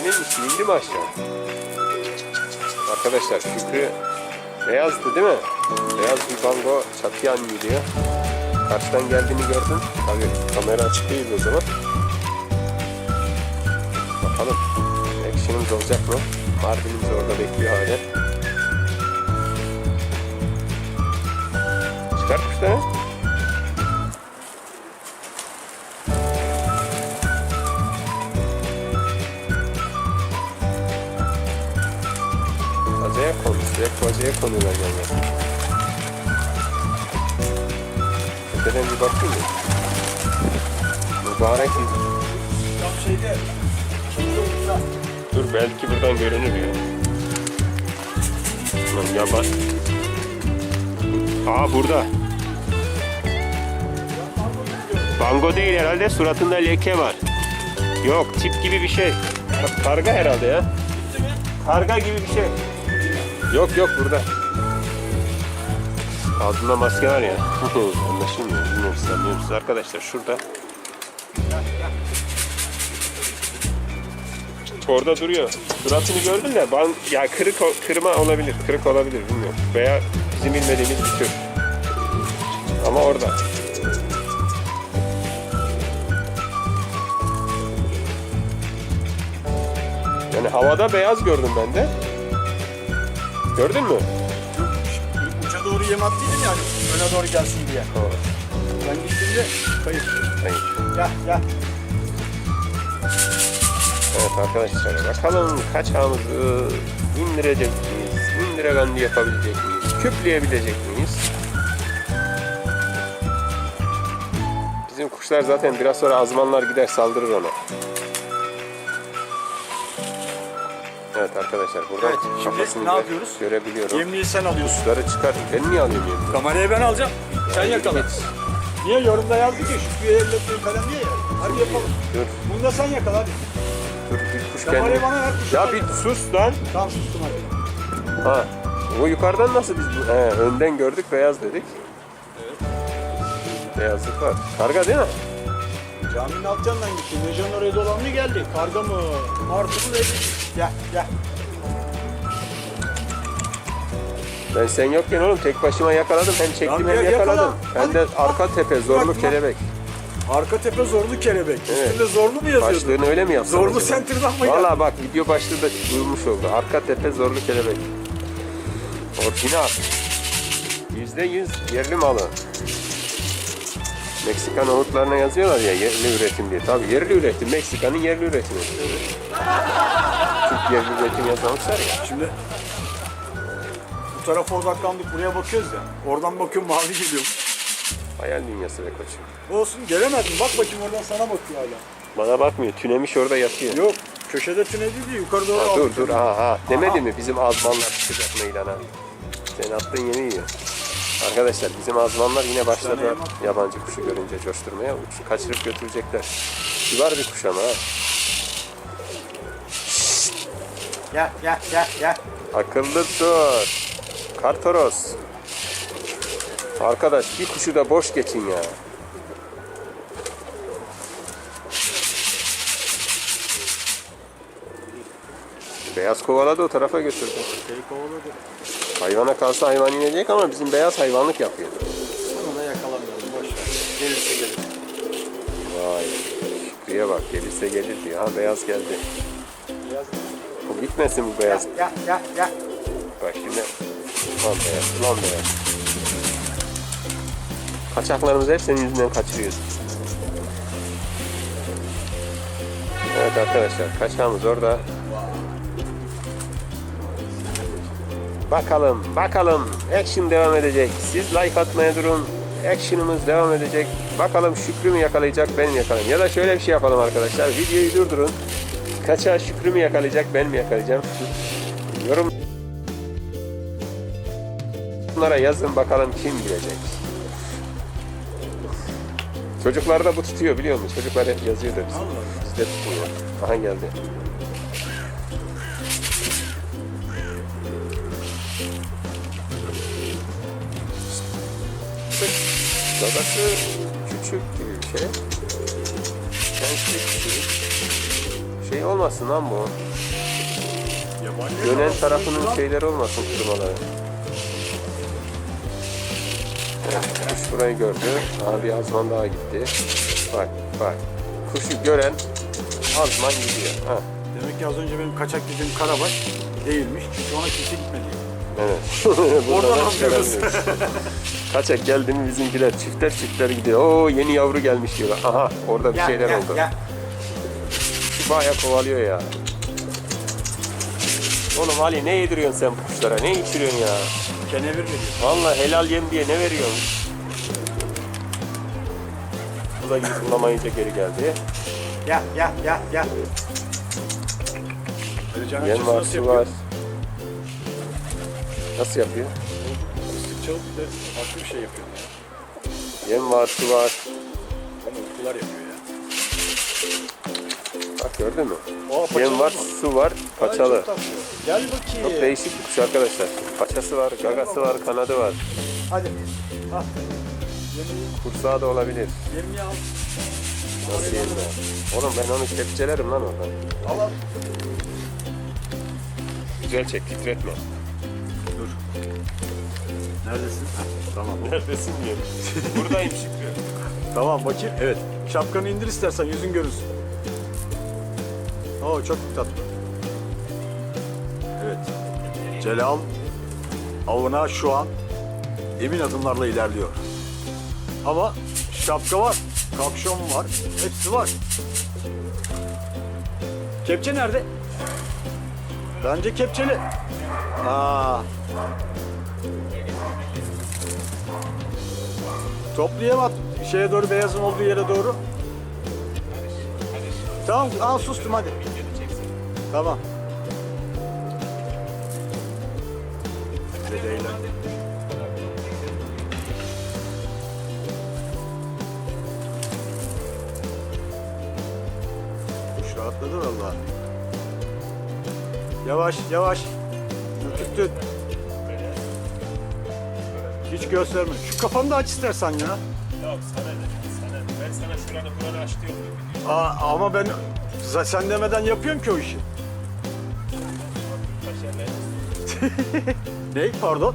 Senin misin? İndi mi aşağı? Arkadaşlar Şükrü beyazdı değil mi? Beyaz bir bango çatıya gidiyor. Karşıdan geldiğini gördün. Tabii kamera açık değil o zaman. Bakalım. Action'ımız olacak mı? Mardin'imiz orada bekliyor hala. Çıkar kuşları. Sürekli kazaya konuyorlar yani. Tepeden bir bakayım mı? Mübarek yüz. Tam şeyde. Dur belki buradan görünür ya. Lan ya bak. Aa burada. Bango değil herhalde suratında leke var. Yok tip gibi bir şey. Karga herhalde ya. Karga gibi bir şey. Yok yok burada. Ağzında maske var ya. Anlaşılmıyor. Bilmiyorum siz? Arkadaşlar şurada. Orada duruyor. Suratını gördün de ban ya kırık kırma olabilir. Kırık olabilir bilmiyorum. Veya bizim bilmediğimiz bir tür. Ama orada. Yani havada beyaz gördüm ben de. Gördün mü? Uça doğru yem attıydım yani. Öne doğru gelsin diye. Ha, Ben gittiğimde kayıp. hayır. Gel gel. Evet arkadaşlar bakalım kaç ağımızı indirecek miyiz? İndiregandı yapabilecek miyiz? Küpleyebilecek miyiz? Bizim kuşlar zaten biraz sonra azmanlar gider saldırır ona. Evet arkadaşlar burada Evet, kafasını ne yapıyoruz? görebiliyorum. Yemliği sen alıyorsun. Kuşları çıkar. Ben niye alıyorum yemliği? Kamerayı ben alacağım. Sen yakala. Git. Niye yorumda yazdı ki Şükrü'ye elletmeyin falan diye ya. Hadi yapalım. Dur, Bunu da sen yakala hadi. dur bir kuş Kamerayı bana ver. Ya bir sus lan. Tamam sustum hadi. Ha. O yukarıdan nasıl biz bu? He, önden gördük beyaz dedik. Beyazlık var. Karga değil mi? Caminin alt yanından gitti. Necan oraya dolandı geldi. Karga mı? Martı mı dedi. Gel gel. Ben sen yokken oğlum tek başıma yakaladım. Hem çektim Lan hem ya- yakala. yakaladım. Hem de arka tepe zorlu Bak, kelebek. Arka tepe zorlu kelebek. Evet. Üstünde zorlu mu yazıyordu? Başlığını öyle mi yapsam Zorlu center'dan mı? Valla bak video başlığı da duyulmuş oldu. Arka tepe zorlu kelebek. Orijinal. Yüzde yüz yerli malı. Meksikan nohutlarına yazıyorlar ya yerli üretim diye. Tabii yerli üretim. Meksika'nın yerli üretimi. Yerli üretim yazmamışlar ya. Şimdi bu tarafa odaklandık buraya bakıyoruz ya. Oradan bakıyorum mavi geliyor. Hayal dünyası be koçum. Olsun gelemedim. Bak bakayım oradan sana bakıyor hala. Bana bakmıyor. Tünemiş orada yatıyor. Yok köşede tüneli değil yukarı doğru Ha, dur dur ha ha. Demedi mi bizim azmanlar çıkacak meydana? Sen attığın yemi yiyor. Arkadaşlar bizim azmanlar yine attım. yabancı kuşu görünce coşturmaya. Uç, kaçırıp götürecekler. Kibar bir kuş ama ha. Gel gel gel gel. Akıllı dur. Kartoros. Arkadaş bir kuşu da boş geçin ya. Beyaz kovaladı o tarafa götürdü. Şey kovaladı. Hayvana kalsa hayvan inecek ama bizim beyaz hayvanlık yapıyor. Onu da yakalamıyorum boş ver. Gelirse gelir. Vay. Şükrü'ye bak gelirse gelir diyor. Ha beyaz geldi. Biraz Bu gitmesin bu beyaz. gel gel gel. Bak şimdi. Lan beyaz, lan beyaz. Kaçaklarımızı hep senin yüzünden kaçırıyoruz. Evet arkadaşlar kaçağımız orada. Bakalım, bakalım. Action devam edecek. Siz like atmaya durun. Action'ımız devam edecek. Bakalım Şükrü mü yakalayacak, ben mi yakalayayım? Ya da şöyle bir şey yapalım arkadaşlar. Videoyu durdurun. Kaçağı Şükrü mü yakalayacak, ben mi yakalayacağım? Yorum Bunlara yazın bakalım kim bilecek. Çocuklar da bu tutuyor biliyor musun? Çocuklar hep yazıyor da biz. Bizde tutmuyor. Aha geldi. Babası küçük gibi bir şey. Kendisi küçük. Şey olmasın lan bu. Dönen tarafının şeyleri olmasın kırmaları. Evet, kuş burayı gördü. Abi azman daha gitti. Bak bak. Kuşu gören azman gidiyor. Ha, Demek ki az önce benim kaçak dediğim karabaş değilmiş. Çünkü ona kimse gitmedi. evet. Oradan Buradan anlıyoruz. Kaçak geldi mi bizimkiler çiftler çiftler gidiyor. Oo yeni yavru gelmiş diyorlar. Aha orada bir şeyler oldu. Bayağı kovalıyor ya. Oğlum Ali ne yediriyorsun sen bu kuşlara? Ne içiriyorsun ya? Kenevir veriyor. Vallahi helal yem diye ne veriyorsun? Bu da bulamayınca geri geldi. Gel gel gel gel. Alican Yem açısı var, nasıl su yapıyor? var. Nasıl yapıyor? Islık çalıp bir de farklı bir şey yapıyor ya. Yem var, su var. Ama uykular yapıyor ya. Gördün mü? Aa, Yem var, su var, paçalı. çok. Gel Çok bakayım. değişik bir kuş arkadaşlar. Paçası var, gagası var, kanadı var. Hadi. Ah. Kursağı da olabilir. yemini al. Nasıl yem ya? Oğlum ben onu kepçelerim lan oradan. Al al. Güzel çek, titretme. Dur. Neredesin? Tamam. Neredesin diyor. Buradayım Şükrü. Tamam bakayım. Evet. Şapkanı indir istersen yüzün görünsün. Oo çok tatlı. Evet. Celal avına şu an emin adımlarla ilerliyor. Ama şapka var, kapşon var, hepsi var. Kepçe nerede? Bence kepçeli. Aa. Toplayamadım. Şeye doğru beyazın olduğu yere doğru. Tamam, aa sustum hadi. Tamam. Dedeyle. Kuş rahatladı valla. Yavaş, yavaş. Ürküttün. Hiç gösterme. Şu kafanı da aç istersen ya. Yok sana ne? Sana Ben sana şuranı buranı aç diyorum. Aa, ama ben sen demeden yapıyorum ki o işi. Ne? Pardon?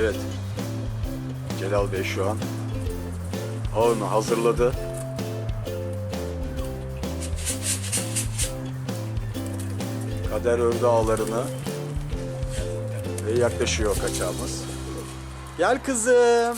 Evet. Celal Bey şu an ağını hazırladı. Kader ördü ağlarını ve yaklaşıyor kaçağımız. Gel kızım.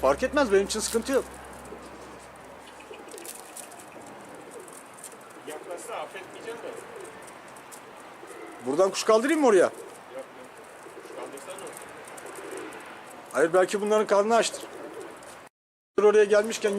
Fark etmez benim için sıkıntı yok. Yaklaşsa affetmeyeceğim de. Buradan kuş kaldırayım mı oraya? Yok yok. Kaldırsana. Hayır belki bunların karnını açtır. Oraya gelmişken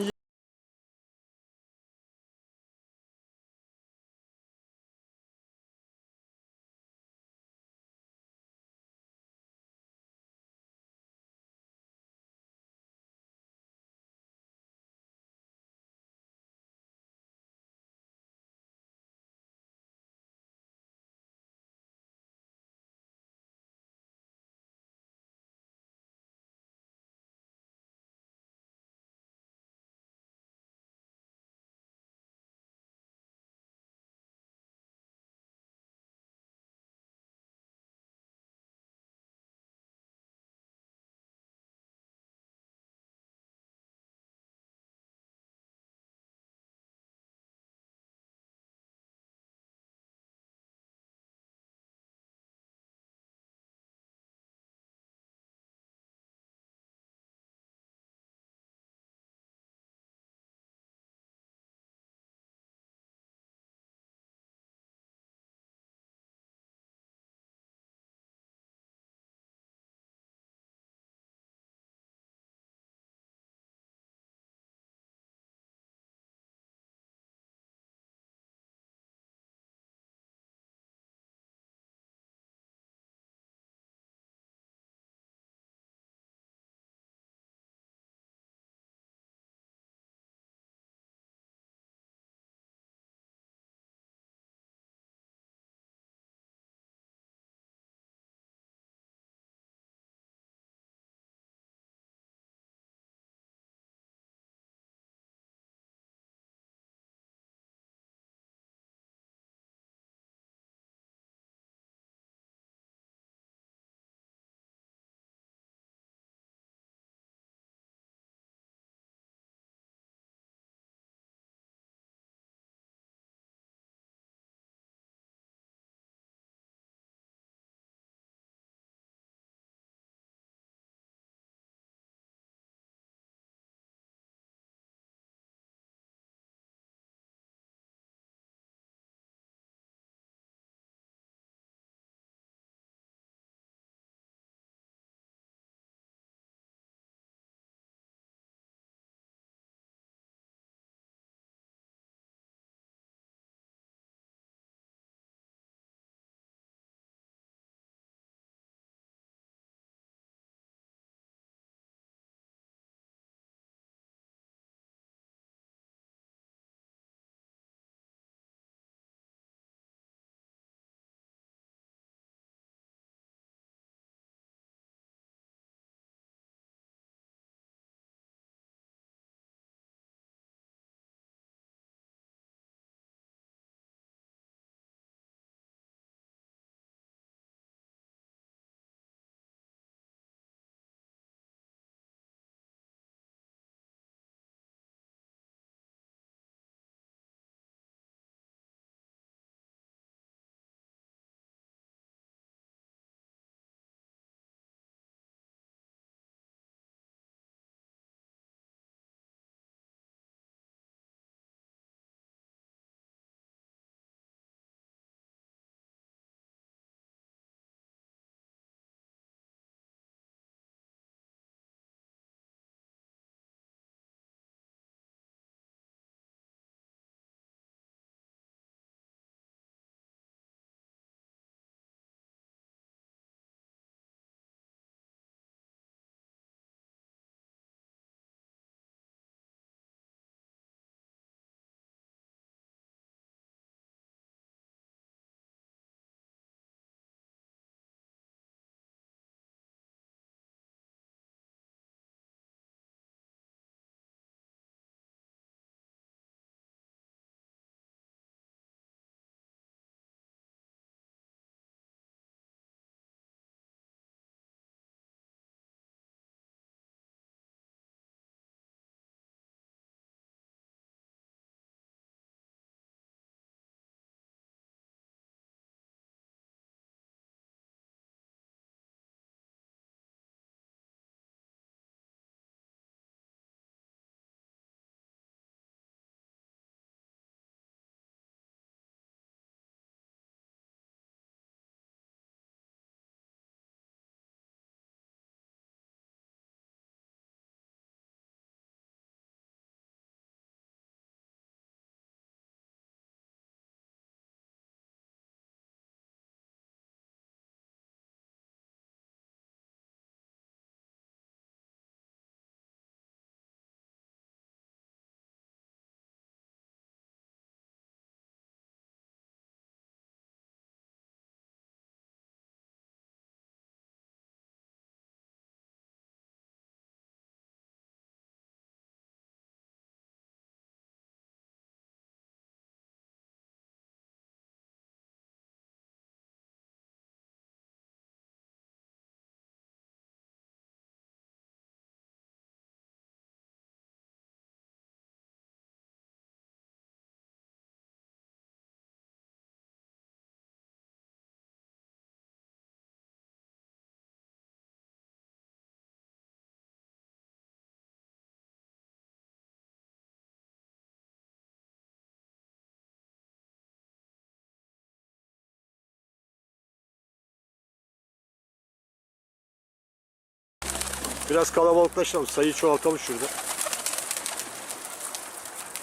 Biraz kalabalıklaşalım. Sayıyı çoğaltalım şurada.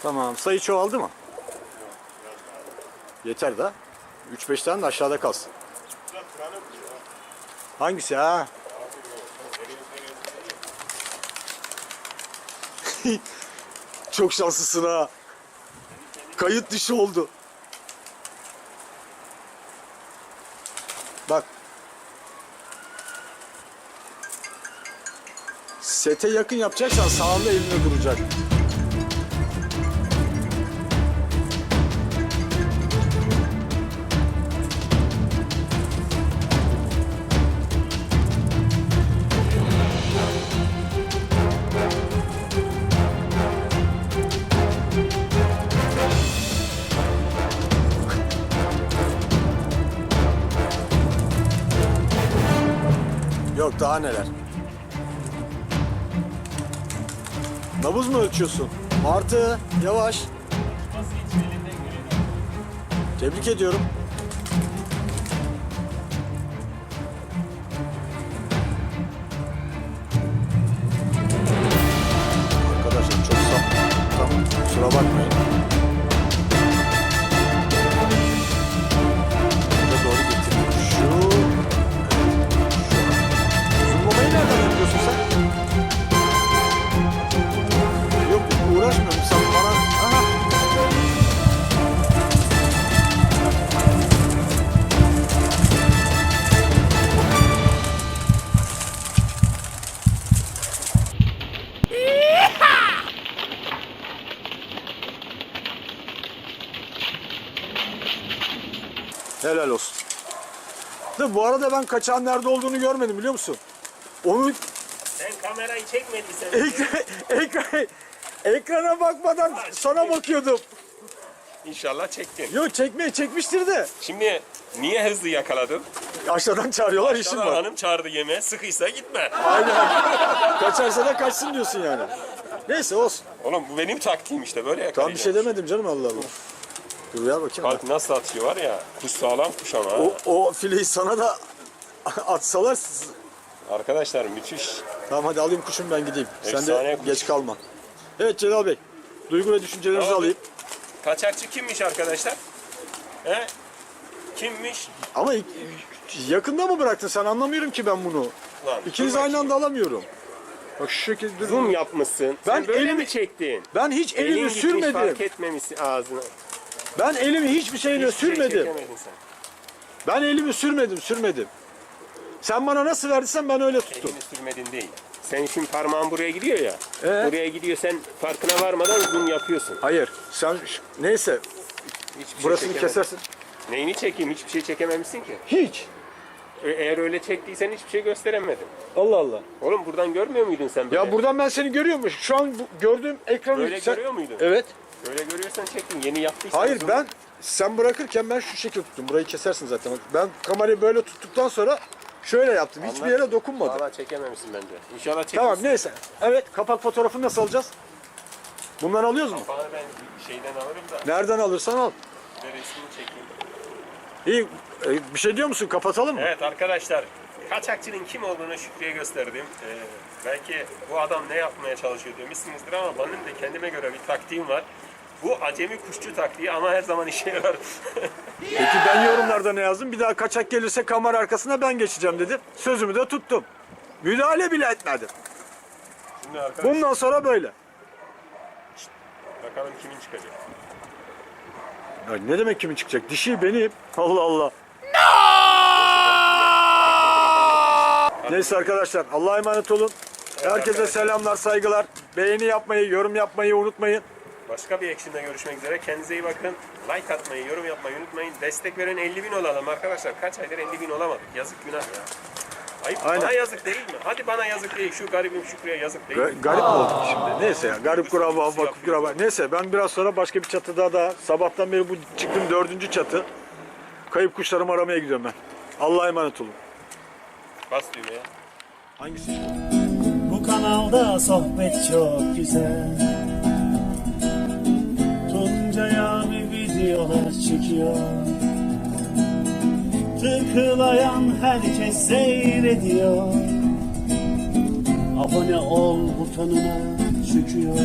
Tamam. Sayı çoğaldı mı? Yeter de. 3-5 tane de aşağıda kalsın. Hangisi ha? Çok şanslısın ha. Kayıt dışı oldu. Bak. Sete yakın yapacaksan sağında elinde duracak. Yok daha neler. Mı ölçüyorsun? Martı yavaş. Tebrik ediyorum. Helal olsun. De bu arada ben kaçağın nerede olduğunu görmedim biliyor musun? Onu Sen kamerayı çekmediysen ekran, ekran, ekrana bakmadan sana bakıyordum. inşallah çektin. Yok çekmeye çekmiştir de. Şimdi niye hızlı yakaladın? Aşağıdan çağırıyorlar işim Sana var. hanım çağırdı yemeğe sıkıysa gitme. Aynen. Kaçarsa da kaçsın diyorsun yani. Neyse olsun. Oğlum bu benim taktiğim işte böyle Tam yakalayacağım. bir şey demedim canım Allah Allah. Dur ya bakayım. Bak nasıl atıyor var ya. Kuş sağlam kuş ama. ha. O, o fileyi sana da atsalar Arkadaşlar müthiş. Tamam hadi alayım kuşum ben gideyim. Sen Efsane de kuş. geç kalma. Evet Celal Bey. Duygu ve düşüncelerinizi Abi. alayım. Kaçakçı kimmiş arkadaşlar? He? Kimmiş? Ama ilk- yakında mı bıraktın sen anlamıyorum ki ben bunu. Lan, İkiniz aynı anda alamıyorum. Bak şu şekilde. Zoom yapmışsın. Ben Sen böyle elimi- mi çektin? Ben hiç Elin elimi gitmiş, sürmedim. Fark etmemişsin ağzına. Ben elimi hiçbir şeyle Hiçbir şey sürmedim. çekemedin sen. ben elimi sürmedim, sürmedim. Sen bana nasıl verdiysen ben öyle tuttum. Elini sürmedin değil. Senin şimdi parmağın buraya gidiyor ya. Ee? Buraya gidiyor sen farkına varmadan zoom yapıyorsun. Hayır. Sen neyse Hiçbir şey burasını çekemedin. kesersin. Neyini çekeyim? Hiçbir şey çekememişsin ki. Hiç. E- Eğer öyle çektiysen hiçbir şey gösteremedin. Allah Allah. Oğlum buradan görmüyor muydun sen böyle? Ya buradan ben seni görüyorum. Şu an bu, gördüğüm ekranı Böyle sen- görüyor muydun? Evet. Öyle görüyorsan çektin. Yeni yaptıysan. Hayır ben sen bırakırken ben şu şekilde tuttum. Burayı kesersin zaten. Bak, Ben kamerayı böyle tuttuktan sonra şöyle yaptım. Hiçbir Vallahi- yere dokunmadım. Valla çekememişsin bence. İnşallah çekmişsin. Tamam neyse. Evet kapak fotoğrafını nasıl alacağız? Bundan alıyoruz mu? Kapağını ben şeyden alırım da. Nereden alırsan al. Bir de resmini çekeyim. İyi. e, bir şey diyor musun? Kapatalım mı? Evet arkadaşlar. Kaçakçının kim olduğunu Şükrü'ye gösterdim. Ee, belki bu adam ne yapmaya çalışıyor demişsinizdir ama benim de kendime göre bir taktiğim var. Bu acemi kuşçu taktiği ama her zaman işe yarar. Peki ben yorumlarda ne yazdım? Bir daha kaçak gelirse kamera arkasına ben geçeceğim dedim. Sözümü de tuttum. Müdahale bile etmedim. Şimdi arkadaşlar Bundan sonra böyle. bakalım kimin çıkacak. Ya ne demek kimin çıkacak? Dişi benim. Allah Allah. Neyse arkadaşlar Allah'a emanet olun. Herkese selamlar, saygılar. Beğeni yapmayı, yorum yapmayı unutmayın. Başka bir action'da görüşmek üzere. Kendinize iyi bakın. Like atmayı, yorum yapmayı unutmayın. Destek veren 50 bin olalım arkadaşlar. Kaç aydır 50 bin olamadık. Yazık günah ya. Ayıp Aynen. bana yazık değil mi? Hadi bana yazık değil. Şu garibim Şükrü'ye yazık değil mi? Ga- garip olduk şimdi? Neyse ya garip kuraba, vakıf kuraba. Neyse ben biraz sonra başka bir çatıda daha sabahtan beri bu çıktım dördüncü çatı. Kayıp kuşlarımı aramaya gidiyorum ben. Allah'a emanet olun. Bas düğmeye. Hangisi? Kanalda sohbet çok güzel. Tuncay abi videolar çekiyor. Tıklayan herkes seyrediyor. Abone ol butonuna çıkıyor